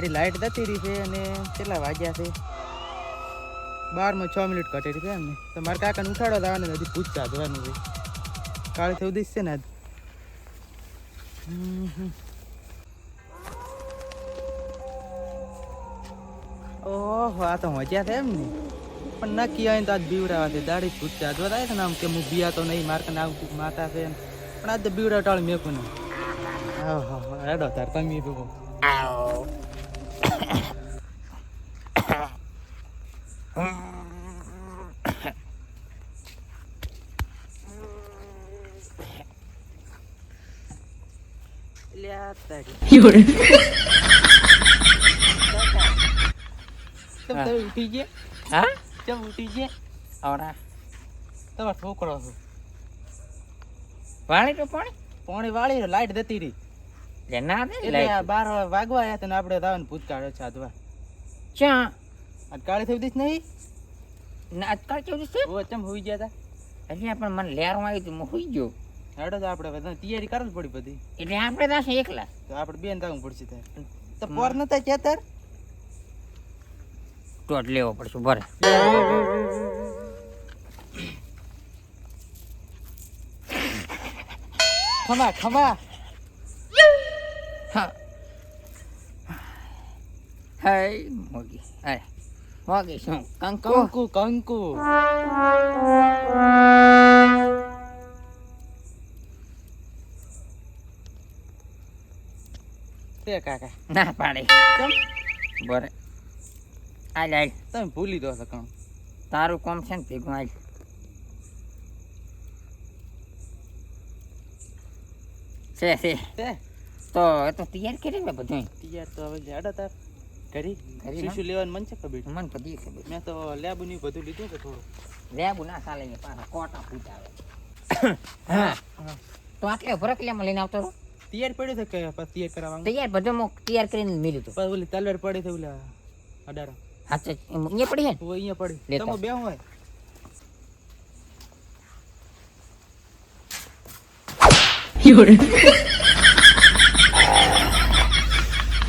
તારી લાઈટ જતી રહી છે અને કેટલા વાગ્યા છે? બારમાં છ મિનિટ કટેલી છે એમને તો મારા કાકાને ઉઠાડવા જવાનું હજી પૂછતા જવાનું છે. કાલે થયું દીશ છે ને આજ. ઓહો, આ તો મજા છે એમ ને. પણ નક્કી આવીને તો આજ બીવડાવા છે. દાડી પૂછતા. જો થાય છે ને આમ કે હું બીયા તો નહીં, મારે નામ માતા છે પણ આજ તો બીવડા ટાળ મેકું ને તમે ભેગો લ્યા તારી, તમ તમે ઉઠી ગયા હા ચમ ઉઠી ગયા આવડા તમારો છોકરો વાળી તો પાણી પોણી વાળી લાઈટ જતી રહી લે ના એટલે બાર વાગવા આવ્યા તને આપણે દાવન ભૂત કાઢે થઈ દીસ નહીં? ના ઓ ચમ હોઈ ગયા તા? એટલે પણ મને લેરમાં આવી હું હોઈ ગયો. હેડો તો આપણે બધા તૈયારી કરવી પડી બધી. એટલે આપણે એકલા. તો આપણે બેન તાવું પડશે તાર. તો પોર નતા ચેતર ટોટ લેવો પડશે બરે ખમા ખમા. હા. હાય મોગી. અરે મોગી શું? કંકુ? કંકુ કંકુ. તે કાકા ના પાડે. કેમ? બરે. આલ આલ તમે ભૂલી દો છો કામ. તારું કોમ છે ને ભેગું આલ છે. છે? તે તો એ તો તૈયાર કરી ને બધું તૈયાર તો હવે જાડા તાર કરી. કરી શું શું લેવાનું મન છે ખબર મન બધી. ખબર મેં તો લેબુ ની બધું લીધું છે થોડું. લેબુ ના ચાલે ને પાછા કોટા ફૂટ આવે. હા. તો આટલે ભરકલિયામાં લઈને આવતો રહો. તૈયાર પડ્યું છે કે પછી તૈયાર કરાવવાનું તૈયાર બધું હું તૈયાર કરીને મિલ્યું હતું પછી ઓલી તલવાર પડી થઈ ઓલા અડારો. હાચે અહીંયા પડી હે તો અહીંયા પડી. તમે બે હોય.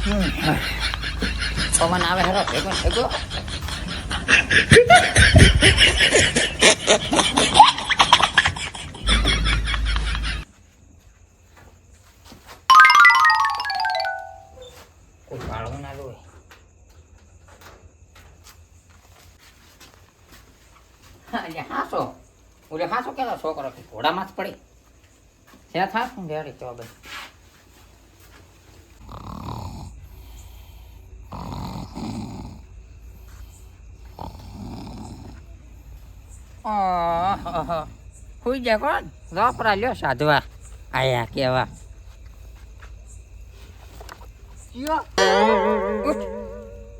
પવન આવે હેરો ભેગો ભેગો હાસો. ઓલે હાસો કેલો છોકરો કે ઘોડામાં જ પડી. ત્યાં થાશ હું ઘેરી તો ઓહો હુઈ જા કોણ ગાપરા લ્યો સાધવા. આયા કેવા.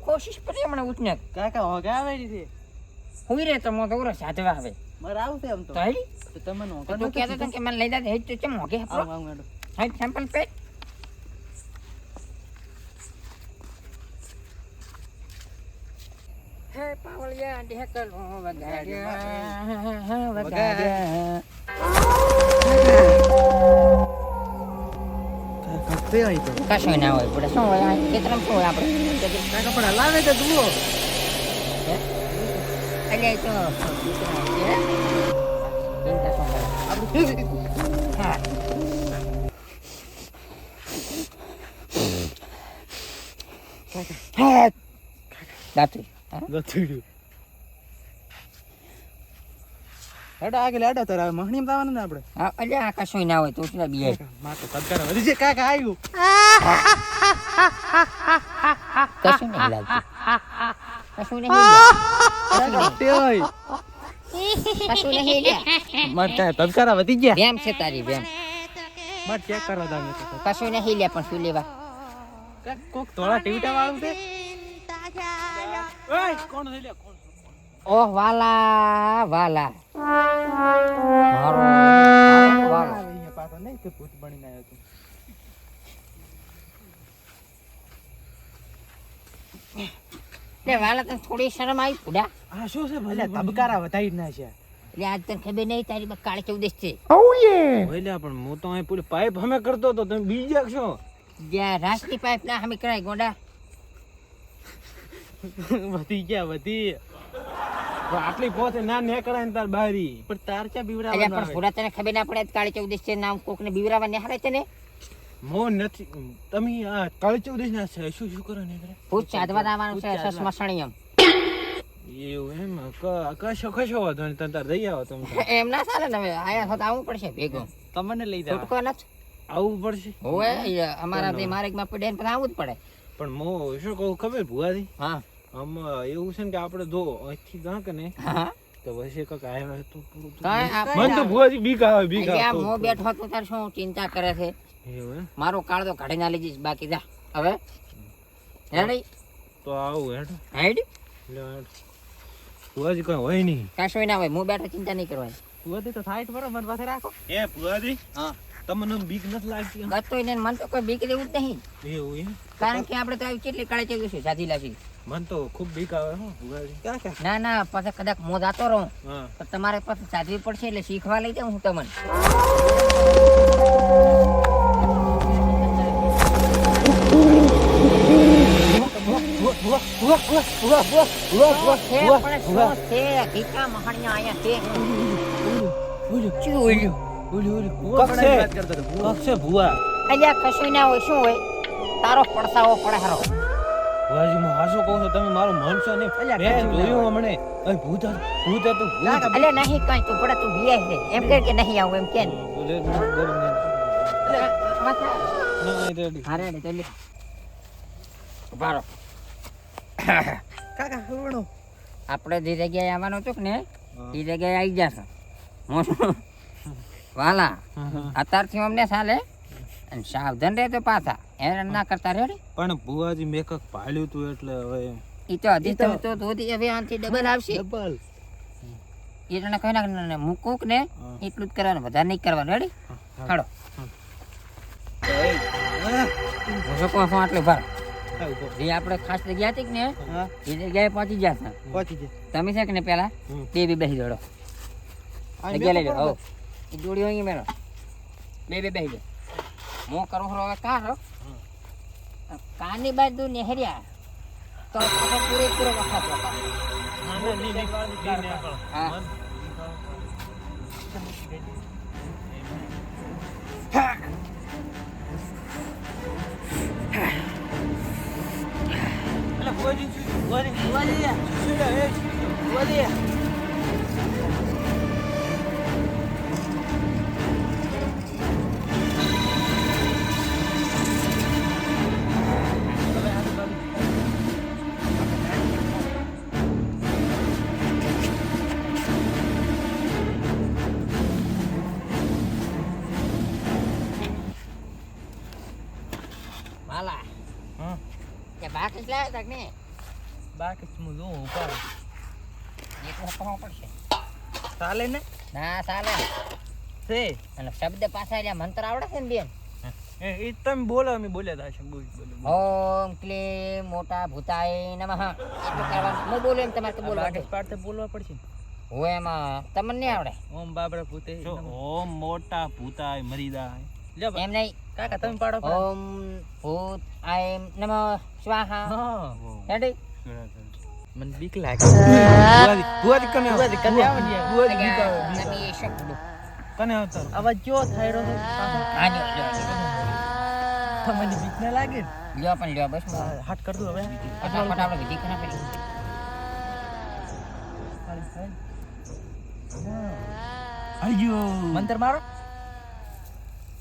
કોશિશ કરી હમણાં ઉઠને. કાકા હોગા આવેલી છે. હુઈ રે તો મો તો સાધવા આવે. મારે આવું એમ તો. તો તમને હોગા તો કહેતો કે મને લઈ દે હેડ તો કેમ આવું આવું હેડો હેડ સેમ્પલ પેટ હે પાવળિયા ઢેકલો વગાડ્યા વગાડ્યા કશું ના હોય પડે શું હોય કેટલા શું હોય આપણે કાકા પણ તો જુઓ એટલે તો ગથુડ્યું હેડો આગળ હેડો તારે મહણીમાં જવાનું ને આપણે. હા આ કશું ના હોય તું શું બીએ સદકાર વધી છે કાકા આવ્યું. કશું નહીં લાગતું. કશું નહીં લ્યા. તે હોય. કશું નહીં લ્યા. મારે તબકારા વધી ગયા. વેમ છે તારી વેમ મારે ચેક કરવા જાવ કશું નહીં લે પણ શું લેવા? કોક થોડા ટીવટા વાળું છે? ઓહ વાલા વાલા મારો મારો વાલો અહીંયા પાછો નહીં કે ભૂત બનીને આવ્યો તું લે વાલા તને થોડી શરમ આવી પુડા આ શું છે ભલે તબકારા વધારી ના છે એટલે આજ તને ખબર નહીં તારી માં કાળી ચૌદશ છે ભલે પણ હું તો અહીં પૂરી પાઇપ હમે કરતો તો તમે બીજા છો જ્યાં રાષ્ટ્રી પાઇપ ના હમી કરાય ગોડા વધી ગયા વધી. આટલી પોતે ના નીકળાય ને તાર બારી. પણ તાર ક્યાં બીવરાવા પણ આવે ભૂરા તને ખબર ના પડે કાળી ચૌદશ છે નામ કોકને બીવરાવા નિહાળે છે ને મો નથી તમે આ કાળી ચૌદશ ના છે શું શું કરો ને ભૂત ચાદવા આવવાનું છે ભૂત ચાદવા. સ્મશાણી એમ. એવું એમ? કશો કશો વાંધો નહીં તાર જઈ આવો તમે એમ ના ચાલે ને હવે આયા હોત આવવું પડશે ભેગો. તમને લઈ જાવ છૂટકો નથી. આવવું પડશે? હોવે અમારા તે માર્ગમાં પડે ને પછી આવવું જ પડે. પણ મો શું કહું ખબર ભુવાથી હા. આમ એવું છે ને કે આપણે જો અહીંથી ગાંક ને તો પછી કક આવ્યા તો મને તો ભુવાજી બીક આવે બીક આવે હું બેઠો હતો તાર શું ચિંતા કરે છે? એવું એમ? કાળ તો કાઢી ના લીધીશ બાકી જા. હવે? રેડી તો આવું હેડ. હેડ લે હેડ. ભુવાજી કઈ હોય નહીં. કશું ના હોય હું બેઠો ચિંતા નહીં કરવાની. વધી તો થાય જ બરો મને પાસે રાખો. એ ભુવાજી. હા. તમને બીક નથી લાગતી ગતો ને મન તો કોઈ બીક દેવું જ નહીં એવું એમ કારણ કે આપણે તો આવી કેટલી કાળે ચેવું છે સાધી લાસી મને તો ખૂબ બીક આવે હો ક્યાં ક્યાં ના ના પછી કદાચ મો જાતો રહું તો તમારે પછી સાધવી પડશે એટલે શીખવા લઈ જાઉં હું તમને પણ શું છે? કક્ષે વાત કરતો હતો ભૂવા. કક્ષે ભુવા? અલ્યા કશું ના હોય શું હોય? તારો પડસાવો પડે હારો ભુવાજી હું હાસો કહું છું તમે મારું માનશો નહીં. અલ્યા, મેં જોયું હમણે. અહીં ભૂત હતું ભૂત હતું ભૂત અલ્યા નહીં કઈ તું પડે તું છે. એમ કે કે નહીં આવું એમ કે ને. રે, રે, રે, રે, રે. ના, એ રેડી. હા રેડી તો લે ઊભા રહો. કાકા હલવણો આપણે જે જગ્યાએ આવવાનું હતું કે ને એ જગ્યાએ આવી જશે. હું? વાલા. અત્યારથી અમને ચાલે. અને સાવધાન રહેજો પાછા. હેરાન ના કરતા રેડી પણ ભુવાજી મેં કંઈક પાડ્યું તું એટલે હવે એ તો હજી તો તો ધોધી હવે આનાથી ડબલ આવશે. ડબલ એટલે કહી નાખ ને મૂકું ને એટલું જ કરવાનું. વધારે નહીં કરવાનું. રેડી હા. ખાડો હા. હું? શું કહું છું આટલું ભર? હા, ઊભો. જે આપણે ખાસ જગ્યા હતી કે ને એ જગ્યાએ પહોંચી ગયા પહોંચી તમે છે કે ને પેલા. બે બે બેસી દોડો જગ્યા લઈ એ જોડી હોય મેળો. બે બે બે હું કરું છું હવે કાર કાની બાજુ નેહર્યા? તો આખો પૂરેપૂરો વખત. હા. ભુવાજી ભુવાજી ભૂવાજી, શું લે, બાકી જ લાવ્યા તા કે ને. બાકી હું ઊભા રહો. એક વખત પડશે. ચાલે ને? ના ચાલે. છે. અને શબ્દ પાછા એટલે મંત્ર આવડે છે ને બેન? એ એ તમે બોલો અમે બોલ્યા તા છે બોલ બોલો ઓમ ક્લેમ મોટા ભૂતાય નમઃ. એટલું કરવાનું હું બોલું એમ તમારે તો બોલવા બાકી પાડતે બોલવા પડશે. હું એમાં તમને નહીં આવડે? ઓમ બાબરા ભૂતે ઓમ મોટા ભૂતાય મરીદાય એમ નહીં. કાકા તમે પાડો પાડો. ઓમ ભૂત આયમ નમઃ સ્વાહા. હા. રેડી મને બીક લાગે. ભુવાજી કને આવો. ભૂવાજી, કને આવો ને બીક આવે, નમી આવે. શબ્દ કને આવતો? અવાજ જો થાય રહ્યો લ્યો લ્યો તમને બીક ના લાગે ને? લ્યો પણ લ્યો બસ. હા, હાથ કર દો હવે. ફટાફટ આપણે બીક કરા પેલી આયો મંતર મારો?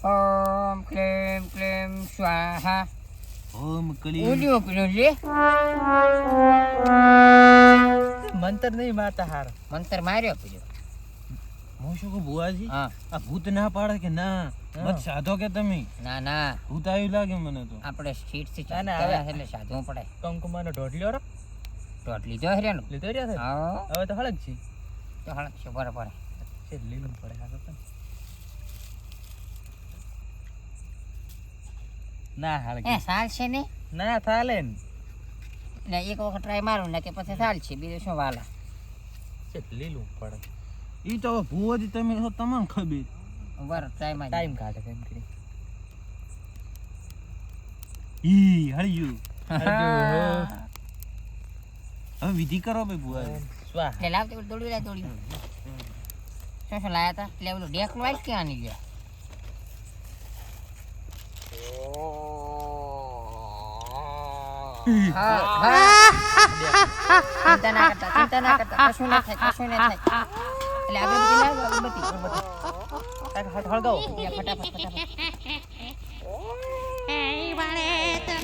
ઓમ ક્લીમ ક્લીમ સ્વાહા. ઓમ કલી ઓલ્યો પેલો લે. મંતર નહીં માતા હાર. મંત્ર માર્યો પેલો. હું શું કહું ભુવાજી? હા. આ ભૂત ના પાડે કે ના? મત સાધો કે તમે? ના ના. ભૂત આવ્યું લાગે મને તો. આપણે સીટથી ચાલે એટલે સાધવું પડે. કંકુમાનો ઢોઢ લ્યો રો. ટોટ લીધો હર્યાનું લીધો રહ્યા હા. હવે તો હળક છે તો હળક છે બરાબર. છે લીલું પડે હાલો ના હાલે. એ સાલ છે ને? ના થાલે ને. ને એક વખત ટ્રાય મારું ને કે પછી સાલ છે બીજું શું વાલા? છે લીલું પડે. ઈ તો ભૂવો જ તમે છો તમને ખબર. વર ટ્રાયમાં ટાઈમ કાઢે કેમ કરી ઈ હળિયું. હવે વિધિ કરો ભાઈ ભૂવા. સ્વાહ. એટલે લાવ દોડી લાય દોડી શું શું લાયા હતા લેવલું ઓલું ડેકનું આઈસ ક્યાં આની ગયા હા, હા. ચિંતા ના કરતા ચિંતા ના કરતા કશું ના થાય કશું ના થાય એટલે અગરબત્તી લાવ અગરબત્તી અગરબત્તી કાંઈક હટ હળગાવો યા, ફટાફટ ફટાફટ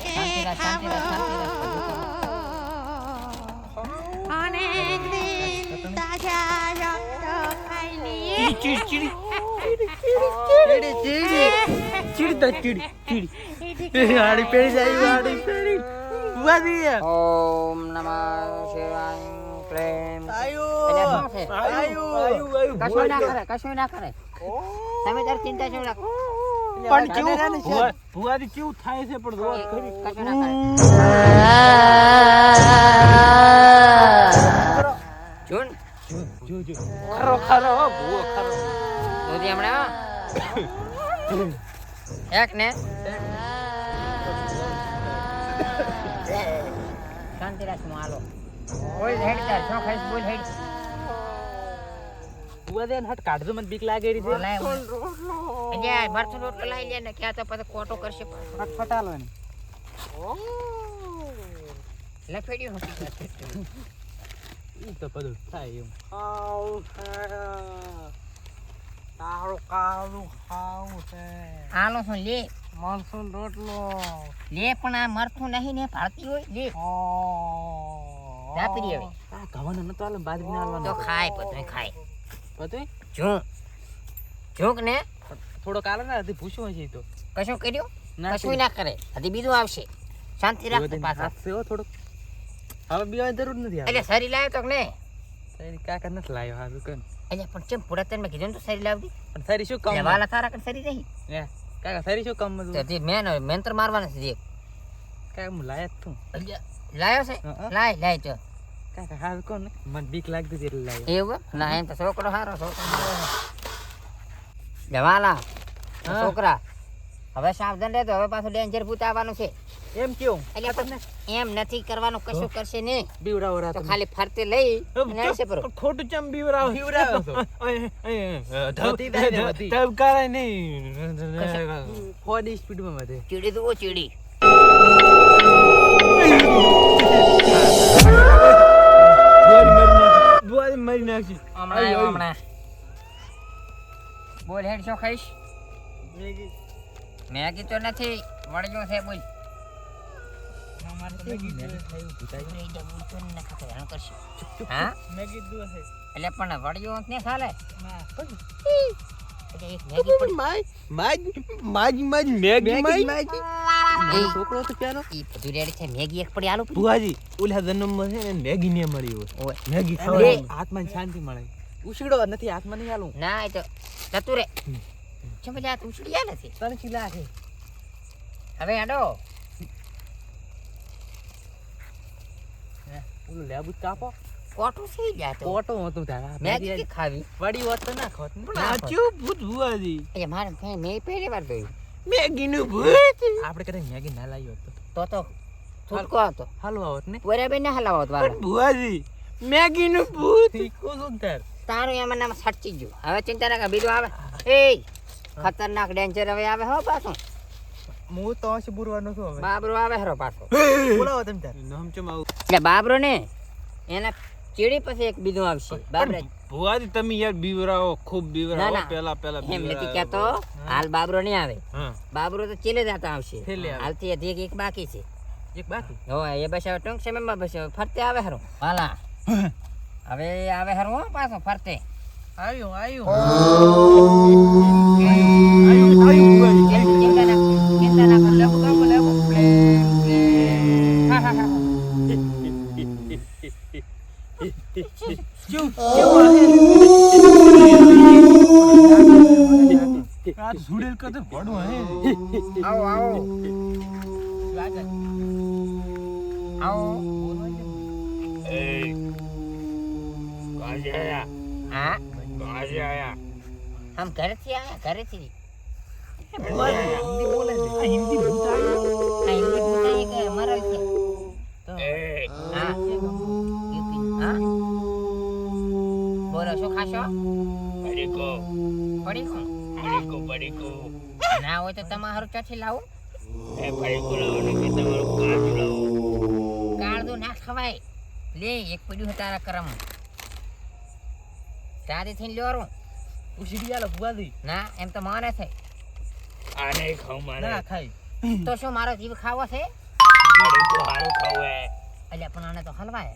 શાંતિ રાખ શાંતિ રાખ શાંતિ રાખ બધું કરો. ચીડી ચીડી ચીડી તો ચીડ ચીડ. હાડી પેડી જાય હાડી ઊભા બુઆજી ઓમ નમઃ શિવાય પ્રેમ. આયો આયુ આયુ કશું ના કરે કશું ના કરે. તમે તાર ચિંતા શું રાખો? પણ કેવું? બુઆ- કેવું થાય છે પણ જોવા કરી કશું ના કરે. જોન. જો જો ખરો ખરો બુઓ ખરો. દૂધી હમણાં. એક ને. શાંતિ રાખ હું હાલો. બોલ હેડ તાર શું ખાઈશ બોલ હેડ. બુઆજી હટ કાઢજો મને બીક લાગે રહી છે. લાય હું. મરચું રોટલો લાવી લે ને ક્યાં તો પછી કોટો કરશે. ફટ ફટાલો ને લફેડ્યું હું ઈ તો બધું થાય એમ. તારું કાળું ખાવું છે. હાલો શું લે? મરસું રોટલો. લે પણ આ મરથું નહીં ને ભાળતી હોય લે. રાપી હવે. આ ઘવાનો નતો હાલો બાજરી ના તો ખાય બધું ખાય. બધું જો જોક ને. થોડો કાળો ના હજી પૂછવું હશે તો. કશું કર્યું? ના કશું ના કરે. હજી બીજું આવશે. શાંતિ રાખ તું પાછા. સેવો થોડો હવે બીવાની જરૂર નથી એટલે સરી લાવ્યો તો નહીં? તારી કાકા નથી લાવ્યો હારું કન એટલે પણ ચેમ પૂરા તને મેં કીધું ને તો સરી લાવતી પણ તારી શું કામ વાલા તારા કણ સરી રહી? હે કાકા તારી શું કામ તો જે મેન મેંતર મારવાના છે જે કાકા હું લાયા તું લાયો છે. લાય લાય તો. કાકા હાલ કોણ મને બીક લાગતી એટલે લાવ્યો એવું? ના એમ તો છોકરો હારો છોકરો જવાલા. છોકરા હવે સાવધાન રહેતો હવે પાછું ડેન્જર ભૂત આવવાનું છે. એમ કેવું એટલે એમ નથી કરવાનું કશું કરશે નહીં. બીવડાવો રાત. તો ખાલી ફરતે લઈ અને પરો. ખોટું ચમ બીવરાવ બીવડાવો છો. વધી તબ ને, નહીં. ફોડી સ્પીડમાં વધે. ચીડી તો ચીડી. મારી નાખી હમણાં હમણાં. બોલ હેડ શું ખાઈશ મેગી તો નથી વળ્યો છે બોલ. એટલે ને ચાલે છોકરો મેગી એક આલુ ને મળી મેગી બે. ખાવાની શાંતિ મળે ઉછીડો નથી આત્મા નહીં હાલું ના એ તો જતું રે ચમ તો ઉછળી નથી તને હવે આડો ઓલું લેબુ કાપો. કોટું થઈ ગયા તો. કોટો હતું તારા મેગી કે ખાવી. વડી વાત તો ના ખોત. ને. સાચું ભૂત ભુવાજી એ મારે મેં મેં પહેલી વાર જોયું. મેગી નું ભૂત આપણે કદાચ મેગી ના લાવ્યો હોત તો. તો તો છૂટકો હતો. હાલો આવત ને? બરાબર ના હલાવો તો વાળો. ભુવાજી મેગી નું ભૂત છો. ને તાર? તારું એમાં નામ સટકી ગયું. હવે ચિંતા ના કર બીજું આવે. એ ખતરનાક ડેન્જર હવે આવે હો પાછું. હું તો હશે બુરવાનો છું હવે. બાબરો આવે હરો પાછો. બોલાવો તમે તાર. નામ ચમ એટલે બાબરો ને એના ચીડી પછી એક બીજું આવશે. બાબરા ભુવાજી તમે યાર બીવરાઓ ખૂબ બીવરાઓ. પેલા પેલા એમ નથી. કહેતો. હાલ બાબરો નહીં આવે. હા. બાબરો તો ચીલે જતા આવશે. હાલથી હજી એક- એક બાકી છે. એક બાકી? હવે એ બસ હવે ટૂંક સમયમાં બસ ફરતે આવે હરો. હાલા હવે આવે હરો હો પાછો ફરતે. આવ્યું આવ્યું. આ? સુડેલ કતે પડવા હે. આવો આવો. આવો. હા? આમ ઘરેથી આયા? ઘરેથી? હિન્દી બોલે હિન્દી છો પડીકો. પડીકું? પડીકો પડીકો. ના હોય તો તમારું ચોથી લાવું. એ પડીકો લાવો કે તમારું કાજુ લાવો. કાળદું ના ખવાય. લે એક પડ્યું તારા કરમ. તારી થઈને લ્યોરું ઉછળી આલો ભુવાજી ના એમ તો માને છે. આ નહીં ખાવ મારે. ના ખાઈ તો શું મારો જીવ ખાવો છે? પડીકો હારું ખાવું હે. પણ આને તો હલવાય.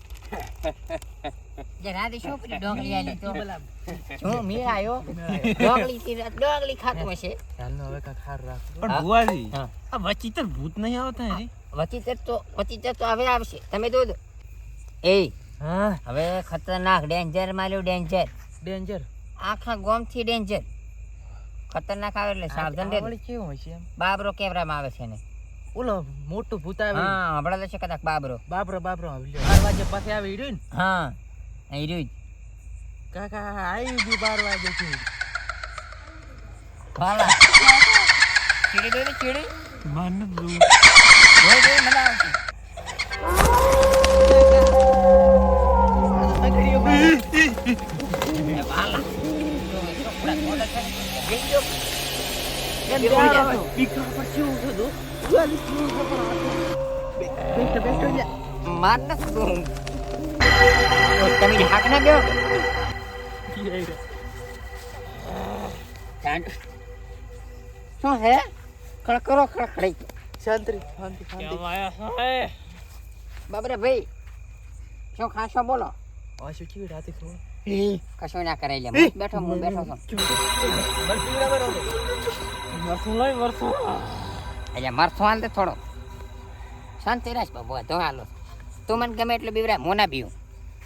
જે રાધે શું પેલી આલી તો હું મી આયો? ડોગલી થી ડોંગળી ખાતું હશે. ચાલનો હવે કા ખાર રાખ પણ. ભુવાજી. આ વચીતર ભૂત નહીં આવતા હે વચીચર તો વચીચર તો હવે આવશે. તમે દો દો એ હા? હવે ખતરનાક ડેન્જર માલ્યું ડેન્જર ડેન્જર આખા ગોમથી ડેન્જર ખતરનાક આવે એટલે સાવધાન રહેજો. બાબરો કેમેરામાં આવે છે ને ઓલો મોટો ભૂત આવે હા હમણાં લેશે કદાચ બાબરો. બાબરો બાબરો આવ્યો બાર વાગે પાસે આવી રહ્યું ને? હા. આવી રહ્યું કાકા આવી ગયું બાર વાગે છે ભાલા. ચીડી દોરી ચીડી. મન જોઈ જોઈ મજા આવશે. એ ભાલા. તમે ઝાક ના ગયો શું હે? કડકરો ખડખડાઈ શાંતિ શાંતિ શાંતિ. બાબરે ભાઈ શું ખાશો બોલો? આ બેઠો બેઠો છું. બરાબર લઈ મરસું એટલે મરસું હાલ દે થોડો શાંતિ રાખ બાબુ તો હાલો તું મને ગમે એટલું બીવરા મોના બીવું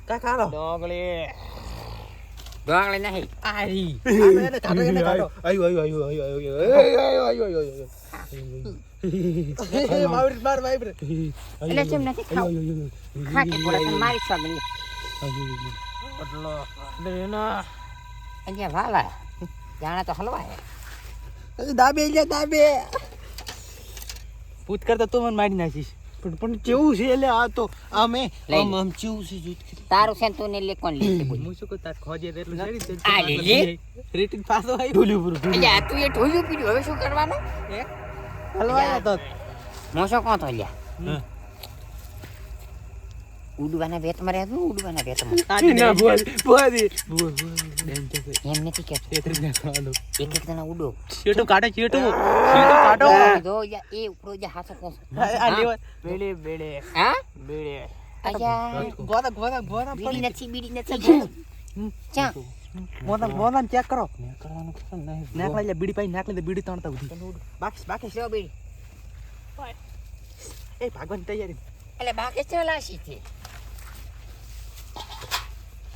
કાકા હાલો ડોંગળી ડોંગળી નહીં આરી આયુ આયુ આયુ આયુ આયુ આયુ આયુ આયુ માર વાઈબ્રે એટલે નથી ખાવ મારી અહીંયા વાલા જાણે તો હલવાય દાબે લે દાબે. પૂત કરતા તું મને મારી નાખીશ. પણ પણ કેવું છે એટલે આ તો આમે આમ આમ કેવું છે જૂત તારું છે તું ને લે કોણ લે હું શું કહું તાર ખોજે એટલું છે આ લે. લે. રીટિંગ પાછો આવી ઢોલ્યું પૂરું એટલે આ તું એ ઢોલ્યું પીડ્યું. હવે શું કરવાનું? હલવાયા તો મોસો કોણ તો લ્યા હા. ઉડવાના વેતમાં રહેતું ઉડવાના વેતમાં? ના ભુવાજી ભુવાજી. ભુવાજી એમ નથી કે તેત્રી ને ખાલો એક એક જણા ઉડો. ચેટું કાઢે ચેટું ચેટું કાઢો? દો યા એ ઉપરો જા હાથો કોસ. આ લેવા. બેડે બેડે. હા? બેડે. અયા ગોદા ગોદા ગોદા બીડી નથી બીડી નથી. ચા ગોદા ગોદા ચેક કરો. કરવાનું બીડી પાઈ નાખ બીડી તણતા ઉધી. બાકી બાકી. લો બીડી. એ ભાગવાની તૈયારી. એટલે બાકી ચલાશી છે.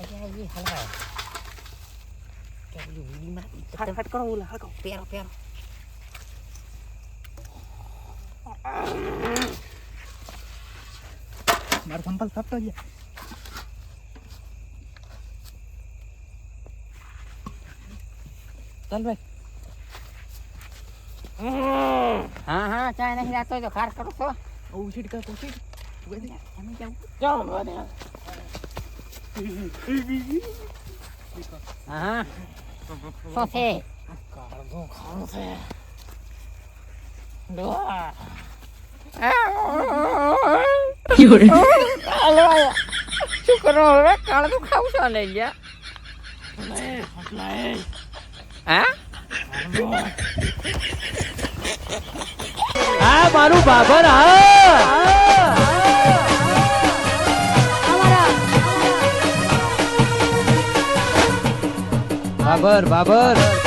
હલવાય કે પેલી બીડીમાં ફટ ફટ કરો ઓલા હળકો પેરો પેરો મારો સંપલ થપતો છે ચાલ ભાઈ. હા હા ચા નહીં રાતો તો ખાર કરો છો. ઉછીડ કા ઉછીડ તમે જાઓ જાઓ હા સોસે કાળો ખાણો છે આ મારું બાબર હા. બાબર બાબર.